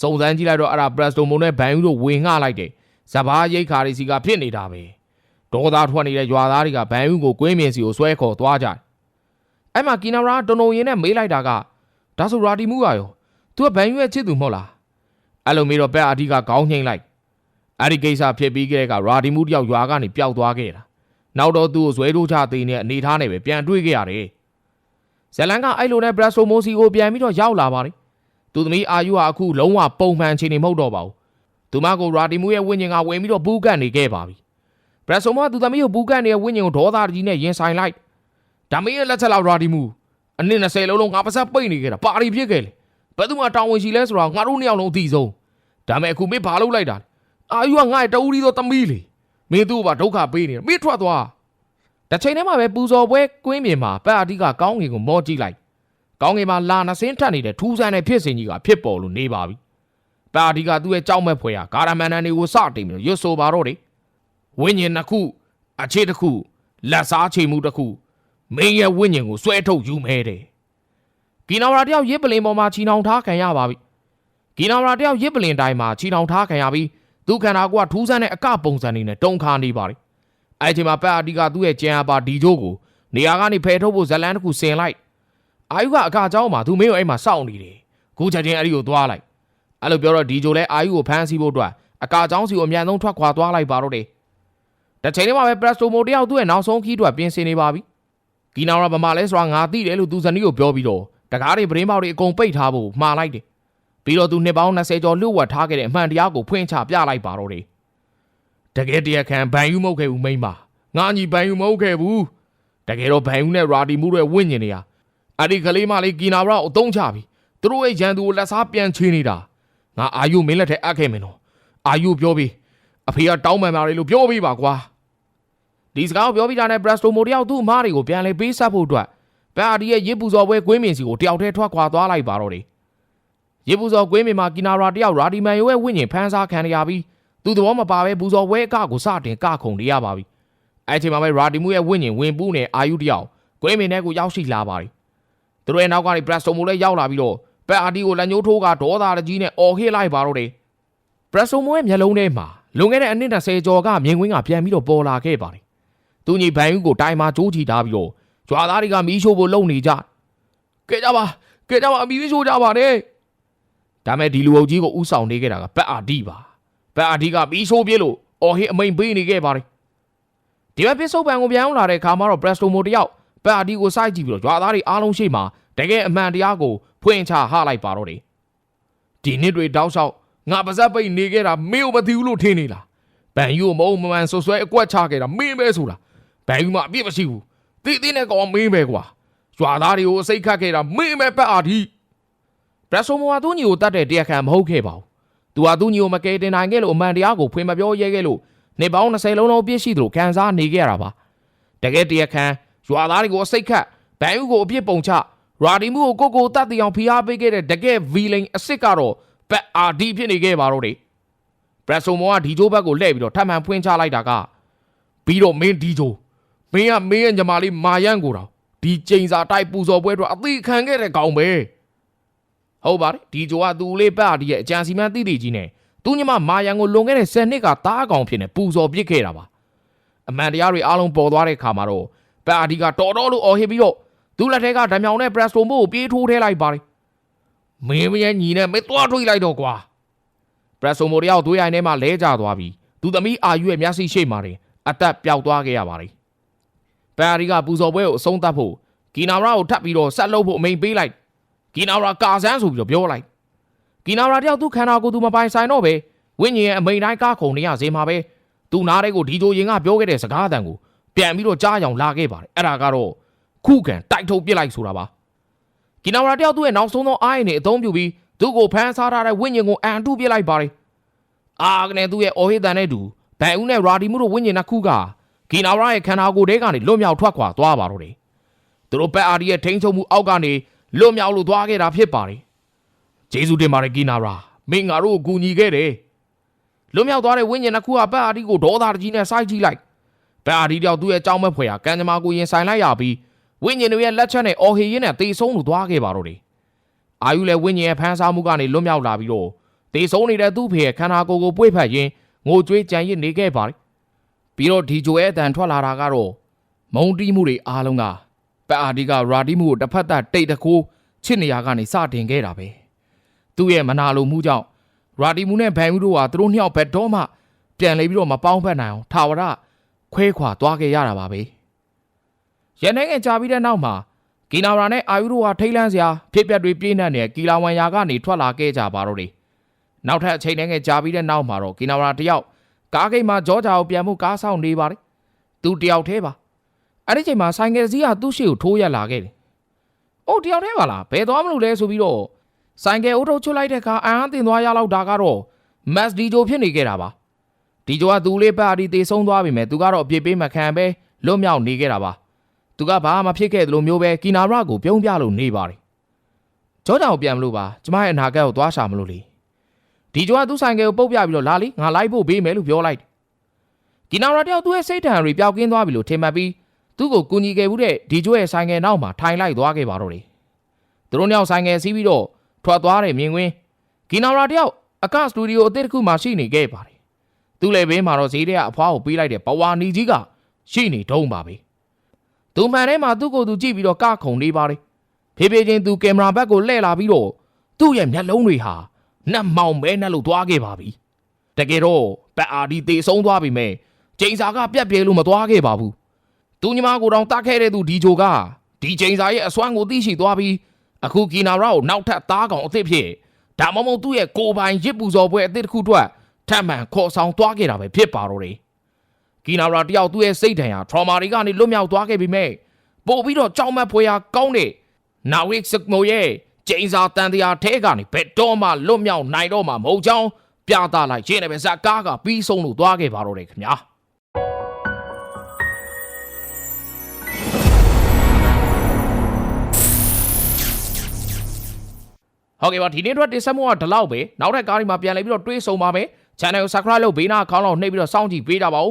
Speaker 1: စုံစမ်းကြည့်လိုက်တော့အဲ့ဒါဘရက်စတိုမုံနဲ့ဘန်ယူတို့ဝင်ငှလိုက်တယ် ဇဘာရိတ်ခါတွေစီကဖြစ်နေတာပဲဒေါသထွက်နေတဲ့ရွာသားတွေကဘန်ယူကိုကွင်းမြင်စီကိုဆွဲခေါ်သွားကြတယ်အဲ့မှာကီနာရာတုံတုံရင်နဲ့မေးလိုက်တာကဒါဆိုရာတီမူကရောသူကဘန်ယူရဲ့ချစ်သူမဟုတ်လားအဲ့လိုမေးတော့ဘက်အဒီကခေါင်းငိမ့်လိုက်အဲ့ဒီကိစ္စဖြစ်ပြီးကြတဲ့ကရာတီမူတယောက်ရွာကနေပျောက်သွားခဲ့တာနောက်တော့သူ့ကိုဇွဲထိုးချသေးတဲ့အနေထားနဲ့ပဲပြန်တွေ့ခဲ့ရတယ်ဇလန်ကအဲ့လိုနဲ့ဘရက်ဆိုမိုစီကိုပြန်ပြီးတော့ရောက်လာပါတယ်သူသမီးအာယူဟာအခုလုံးဝပုံမှန်အခြေအနေမဟုတ်တော့ပါဘူး သူမကိုရာတီမူရဲ့ဝိညာဉ်ကဝင်ပြီးတော့ဘူးကတ်နေခဲ့ပါပြီဘရက်ဆိုမိုကသူသမီးကိုဘူးကတ်နေတဲ့ဝိညာဉ်ကိုဒေါသကြီးနဲ့ရင်ဆိုင်လိုက်ဒါမင်းရဲ့လက်ချက်လောက်ရာတီမူအနည်း20လုံးလုံးငါပါစပ်ပိတ်နေခဲ့တာပါရီဖြစ်ခဲ့လေဘယ်သူမှတောင်းဝင်ရှိလဲဆိုတော့ငါတို့နှစ်ယောက်လုံးအသိဆုံးဒါမဲ့အခုမင်းဘာလုပ်လိုက်တာလဲအာယူကငါ့ရဲ့တအူးကြီးသောသမီးလေမင်းသူ့ကိုပါဒုက္ခပေးနေတယ်မင်းထွက်သွားတစ်ချိန်တည်းမှာပဲပူဇော်ပွဲကွင်းပြင်မှာပတ်အတိကကောင်းငင်ကိုမောကြည့်လိုက်ကောင်းငင်မှာလာနှစင်းထက်နေတဲ့ထူးဆန်းတဲ့ဖြစ်စဉ်ကြီးကဖြစ်ပေါ်လို့နေပါပြီ ပတ်အတိကသူ့ရဲ့ကြောက်မဲ့ဖွယ်ဟာဂါရမန်နန်တွေကိုစတင်ပြီးရွတ်ဆိုပါတော့တယ်ဝိညာဉ်နှစ်ခုအခြေတစ်ခုလက်စားချိန်မှုတစ်ခုမင်းရဲ့ဝိညာဉ်ကိုဆွဲထုတ်ယူမဲတယ်ကီနောင်ရာတယောက်ရစ်ပလင်ပေါ်မှာချီနှောင်ထားခံရပါပြီကီနောင်ရာတယောက်ရစ်ပလင်တိုင်းမှာချီနှောင်ထားခံရပြီးသူခန္ဓာကိုယ်ကထူးဆန်းတဲ့အကပုံစံနေနဲ့တုံခါနေပါတယ်အဲ့ဒီမှာပတ်အတီကသူ့ရဲ့ကြံအပါဒီဂျိုးကိုနေရာကနေဖယ်ထုတ်ဖို့ဇလန်းတစ်ခုဆင်လိုက်အာယုကအကเจ้าမှာသူမင်းကိုအဲ့မှာစောင့်နေတယ်ခုချက်ချင်းအဲ့ဒီကိုသွားလိုက် အဲ့လိုပြောတော့ဒီဂျိုလဲအာယူကိုဖမ်းဆီးဖို့အတွက်အကာချောင်းစီကိုအမြန်ဆုံးထွက်ခွာသွားလိုက်ပါတော့တယ်တချိန်တည်းမှာပဲပရက်စတိုမိုတယောက်သူ့ရဲ့နောက်ဆုံးခီးအတွက်ပြင်ဆင်နေပါပြီဂီနာရဗမာလဲဆိုတာငါသိတယ်လို့သူဇနီးကိုပြောပြီးတော့တကားတွေပရင်းပေါက်တွေအကုန်ပိတ်ထားဖို့မှာလိုက်တယ်ပြီးတော့သူနှစ်ပေါင်း20ကျော်လှုပ်ဝက်ထားခဲ့တဲ့အမှန်တရားကိုဖွင့်ချပြလိုက်ပါတော့တယ်တကယ်တရားခံဘန်ယူမဟုတ်ခဲ့ဘူးမိမငါညီဘန်ယူမဟုတ်ခဲ့ဘူးတကယ်တော့ဘန်ယူနဲ့ရာဒီမှုတွေဝင့်နေနေရအဲ့ဒီကလေးမလေးဂီနာဘရာအုံချပြီသူတို့ရဲ့ရန်သူကိုလက်စားပြန်ချေနေတာ ငါအာယုမင်းလက်ထက်အပ်ခဲ့မင်းတော့အာယုပြောပြီးအဖေကတောင်းပန်ပါတယ်လို့ပြောပြီးပါကွာဒီစကားကိုပြောပြီးတာနဲ့ဘရက်စတိုမိုတယောက်သူ့အမားတွေကိုပြန်လဲပေးဆက်ဖို့အတွက်ဘန်အာဒီရဲ့ရစ်ပူဇော်ပွဲကွင်းမြင်စီကိုတယောက်တည်းထွက်ခွာသွားလိုက်ပါတော့တယ်ရစ်ပူဇော်ကွင်းမြင်မှာကီနာရာတယောက်ရာဒီမန်ယိုရဲ့ဝိညာဉ်ဖမ်းစားခံရပြီးသူ့သဘောမပါပဲပူဇော်ပွဲအကကိုစတင်ကခုန်နေရပါပြီအဲ့ချိန်မှာပဲရာဒီမူရဲ့ဝိညာဉ်ဝင်ပူးနေအာယုတယောက်ကွင်းမြင်ထဲကိုရောက်ရှိလာပါပြီသူတို့ရဲ့နောက်ကနေ Preston မိုလည်းရောက်လာပြီးတော့ ပက်အာဒီကိုလက်ညှိုးထိုးကဒေါသတကြီးနဲ့အော်ဟစ်လိုက်ပါတော့တယ် Preston မိုရဲ့မျက်လုံးထဲမှာလွန်ခဲ့တဲ့အနှစ်30ကျော်ကမြင်ကွင်းကပြန်ပြီးတော့ပေါ်လာခဲ့ပါတယ်သူညီဘန်ယူကိုတိုင်မှာကြိုးချီထားပြီးတော့ကြွာသားတွေကမီးရှို့ဖို့လုပ်နေကြကဲကြပါကဲကြပါအမီးရှို့ကြပါနဲ့ဒါမဲ့ဒီလူအုပ်ကြီးကိုဥဆောင်နေခဲ့တာကပက်အာဒီပါပက်အာဒီကမီးရှို့ပြစ်လို့အော်ဟစ်အမိန်ပေးနေခဲ့ပါတယ်ဒီဘက်ပစ္စုပန်ကိုပြန်အောင်လာတဲ့အခါမှာတော့ Presto မိုတယောက်ပတ်အာဒီကိုစိုက်ကြည့်ပြီးတော့ကြွာသားတွေအားလုံးရှိမှတကယ်အမှန်တရားကို ဖွင့်ချဟလိုက်ပါတော့တယ်ဒီနှစ်တွေတောက်လျှောက်ငါပါဇက်ပိတ်နေခဲ့တာမင်းကိုမသိဘူးလို့ထင်နေလားဘန်ယူကိုမအုံမမှန်ဆွဆွဲအကွက်ချခဲ့တာမင်းပဲဆိုတာဘန်ယူမှအပြစ်မရှိဘူးတိတိနဲ့ကောင်မင်းပဲကွာကြွာသားတွေကိုအစိတ်ခတ်ခဲ့တာမင်းပဲပတ်အာဒီ Presto မိုကသူ့ညီကိုတတ်တဲ့တရားခံမဟုတ်ခဲ့ပါဘူးသူဟာသူ့ညီကိုမကယ်တင်နိုင်ခဲ့လို့အမှန်တရားကိုဖွင့်မပြောရဲခဲ့လို့နေပေါင်း20လုံးလုံးပြည့်ရှိသလိုခံစားနေခဲ့ရတာပါတကယ်တရားခံရွာသားတွေကိုအစိတ်ခတ်ဘန်ယူကိုအပြစ်ပုံချ ရာဒီမှုကိုကိုကိုတတ်တီအောင်ဖိအားပေးခဲ့တဲ့တကယ်ဗီလိန်အစ်စ်ကတော့ဘက်အာဒီဖြစ်နေခဲ့ပါတော့တယ်ဘရက်ဆိုမောကဒီဂျိုးဘက်ကိုလှည့်ပြီးတော့ထပ်မံဖွင့်ချလိုက်တာကပြီးတော့မင်းဒီဂျိုးမင်းကမင်းရဲ့ညီမလေးမာယန်ကိုတော့ဒီချိန်စာတိုက်ပူဇော်ပွဲအတွက်အသေးခံခဲ့တဲ့ကောင်ပဲဟုတ်ပါတယ်ဒီဂျိုးကသူ့လေးဘက်အာဒီရဲ့အကြံစီမံတိတိကြီးနဲ့သူညမမာယန်ကိုလွန်ခဲ့တဲ့10နှစ်ကတားအကောင်ဖြစ်နေပူဇော်ပစ်ခဲ့တာပါအမှန်တရားတွေအားလုံးပေါ်သွားတဲ့ခါမှာတော့ပက်အာဒီကတော်တော်လို့အော်ဟစ်ပြီးတော့ သူ့လက်ထက်ကဓမြောင်နဲ့ပရက်စတိုမို့ကိုပြေးထိုးထဲလိုက်ပါတယ်မင်းမရဲ့ညီနဲ့မသွားထွေးလိုက်တော့ကွာပရက်စတိုမိုတယောက်သွေးရိုင်ထဲမှာလဲကျသွားပြီးသူသမီးအာယူရဲ့မျက်စိရှိမှတင်အသက်ပျောက်သွားခဲ့ရပါတယ်ပက်အာဒီကပူဇော်ပွဲကိုအဆုံးသတ်ဖို့ကီနာရာကိုထပ်ပြီးတော့ဆက်လုပ်ဖို့အမိန်ပေးလိုက်ကီနာရာကာဆန်းဆိုပြီးတော့ပြောလိုက်ကီနာရာတယောက်သူ့ခန္ဓာကိုယ်သူမပိုင်ဆိုင်တော့ပဲဝိညာဉ်ရဲ့အမိန်တိုင်းကားခုံနေရစေမှာပဲသူနားတဲ့ကိုဒီဂျိုရင်ကပြောခဲ့တဲ့စကားအတန်ကိုပြန်ပြီးတော့ကြားအောင်လာခဲ့ပါတယ်အဲ့ဒါကတော့ ခုခံတိုက်ထုတ်ပစ်လိုက်ဆိုတာပါကီနာရာတယောက်သူ့ရဲ့နောက်ဆုံးသောအားရည်နဲ့အသုံးပြုပြီးသူ့ကိုဖမ်းဆားထားတဲ့ဝိညာဉ်ကိုအန်တုပစ်လိုက်ပါတယ်အာကနေသူ့ရဲ့အော်ဟစ်တန်နဲ့တူဘန်ဦးနဲ့ရာဒီမှုတို့ဝိညာဉ်နှစ်ခုကကီနာရာရဲ့ခန္ဓာကိုယ်ထဲကနေလွတ်မြောက်ထွက်ခွာသွားပါတော့တယ်သူတို့ဘက်အာဒီရဲ့ထိန်းချုပ်မှုအောက်ကနေလွတ်မြောက်လို့သွားခဲ့တာဖြစ်ပါတယ်ဂျေဇုတင်ပါတယ်ကီနာရာမင်းငါတို့ကိုကူညီခဲ့တယ်လွတ်မြောက်သွားတဲ့ဝိညာဉ်နှစ်ခုကပတ်အာဒီကိုဒေါသတကြီးနဲ့စိုက်ကြည့်လိုက်ပတ်အာဒီတယောက်သူ့ရဲ့ကြောင်းမဲ့ဖွယ်ဟာကံကြမ္မာကိုရင်ဆိုင်လိုက်ရပြီး ဝိညာဉ်တွေရဲ့လက်ချက်နဲ့အော်ဟေရင်နဲ့တေဆုံးလို့သွားခဲ့ပါတော့တယ်အာယုလည်းဝိညာဉ်ရဲ့ဖန်ဆားမှုကနေလွတ်မြောက်လာပြီးတော့တေဆုံးနေတဲ့သူ့ဖေရဲ့ခန္ဓာကိုယ်ကိုပွေ့ဖက်ရင်းငိုကြွေးကြံရစ်နေခဲ့ပါတယ်ပြီးတော့ဒီဂျိုရဲ့အတန်ထွက်လာတာကတော့မုံတီးမှုတွေအားလုံးကပတ်အာဒီကရာဒီမှုကိုတစ်ဖက်သက်တိတ်တခိုးချစ်နေရကနေစတင်ခဲ့တာပဲသူ့ရဲ့မနာလိုမှုကြောင့်ရာဒီမူနဲ့ဘန်ယူတို့ဟာသူတို့နှစ်ယောက်ဘက်တော့မှပြန်လေပြီးတော့မပေါင်းဖက်နိုင်အောင်ထာဝရခွဲခွာသွားခဲ့ရတာပါပဲ ရန်နိုင်ငံကြာပြီးတဲ့နောက်မှာကီနာရာနဲ့အာယူတို့ဟာထိတ်လန့်စရာဖြစ်ပျက်တွေပြင်းနေတဲ့ကီလာဝန်ယာကနေထွက်လာခဲ့ကြပါတော့တယ်နောက်ထပ်အချိန်နဲ့ငယ်ကြာပြီးတဲ့နောက်မှာတော့ကီနာရာတယောက်ကားဂိတ်မှာဂျောဂျာကိုပြန်မှုကားဆောင်နေပါတယ်သူတယောက်တည်းပါအဲ့ဒီချိန်မှာဆိုင်ကယ်စီးကသူ့ရှေ့ကိုထိုးရက်လာခဲ့တယ်။အိုးတယောက်တည်းပါလားဘယ်သွားမလို့လဲဆိုပြီးတော့ဆိုင်ကယ်အိုးထုတ်ချွတ်လိုက်တဲ့အခါအန်အားတင်သွားရလောက်တာကတော့မတ်ဒီဂျိုဖြစ်နေခဲ့တာပါဒီဂျိုကသူ့လေးပါတီတေဆုံးသွားပြီမဲ့သူကတော့အပြစ်ပေးမခံပဲလွတ်မြောက်နေခဲ့တာပါ သူကဘာမှဖြစ်ခဲ့သလိုမျိုးပဲကီနာရကိုပြုံးပြလို့နေပါတယ်ဂျောကြောင်ပြန်မလို့ပါကျမရဲ့အနာဂတ်ကိုသွားရှာမလို့လေဒီဂျိုကသူ့ဆိုင်ကယ်ကိုပုတ်ပြပြီးတော့လာလီငါလိုက်ဖို့ပေးမယ်လို့ပြောလိုက်ကီနာရတယောက်သူ့ရဲ့စိတ်ဓာတ်တွေပျောက်ကင်းသွားပြီလို့ထင်မှတ်ပြီးသူ့ကိုကူညီခဲ့မှုတဲ့ဒီဂျိုရဲ့ဆိုင်ကယ်နောက်မှာထိုင်လိုက်သွားခဲ့ပါတော့တယ်သူတို့နှစ်ယောက်ဆိုင်ကယ်စီးပြီးတော့ထွက်သွားတဲ့မြင်ကွင်းဂီနာရာတယောက်အကစတူဒီယိုအသစ်တစ်ခုမှရှိနေခဲ့ပါတယ်။သူ့လည်းဘေးမှာတော့ဈေးထဲကအဖွားကိုပေးလိုက်တဲ့ပဝါနီကြီးကရှိနေတုံးပါပဲ။ သူမှန်ထဲမှာသူ့ကိုယ်သူကြည့်ပြီးတော့ကခုန်နေပါတယ်။ဖြည်းဖြည်းချင်းသူကင်မရာဘက်ကိုလှည့်လာပြီးတော့သူ့ရဲ့မျက်လုံးတွေဟာနှက်မောင်မဲနှက်လို့သွားခဲ့ပါပြီ။တကယ်တော့ပက်အာဒီတေဆုံးသွားပြီမဲ့ကျိန်စာကပြက်ပြဲလို့မသွားခဲ့ပါဘူး။သူညီမကိုတောင်တတ်ခဲ့တဲ့သူဒီဂျိုကဒီကျိန်စာရဲ့အစွမ်းကိုသိရှိသွားပြီးအခုကီနာရာကိုနောက်ထပ်သားကောင်အသစ်ဖြစ်ဒါမှမဟုတ်သူ့ရဲ့ကိုယ်ပိုင်ရစ်ပူဇော်ပွဲအသစ်တစ်ခုအတွက်ထပ်မံခေါ်ဆောင်သွားခဲ့တာပဲဖြစ်ပါတော့တယ် ကီနာရာတယောက်သူ့ရဲ့စိတ်ဒဏ်ရာ trauma တွေကနေလွတ်မြောက်သွားခဲ့ပြီမဲ့ပို့ပြီးတော့ကြောက်မက်ဖွယ်ရာကောင်းတဲ့နာဝစ်စကမိုရဲ့ကျိန်စာတန်တရားထဲကနေဘယ်တော့မှလွတ်မြောက်နိုင်တော့မှာမဟုတ်ကြောင်းပြသလိုက်ရင်းနဲ့ပဲဇက်ကားကပြီးဆုံးလို့သွားခဲ့ပါတော့တယ်ခင်ဗျာဟုတ်ကဲ့ပါဒီနေ့အတွက်တင်ဆက်မှုကဒီလောက်ပဲနောက်ထပ်ကားဒီမှာပြန်လည်ပြီးတော့တွေးဆုံပါမယ် channel ကို subscribe လုပ်ဘေးနားအကောင့်လောက်နှိပ်ပြီးတော့စောင့်ကြည့်ပေးကြပါဦး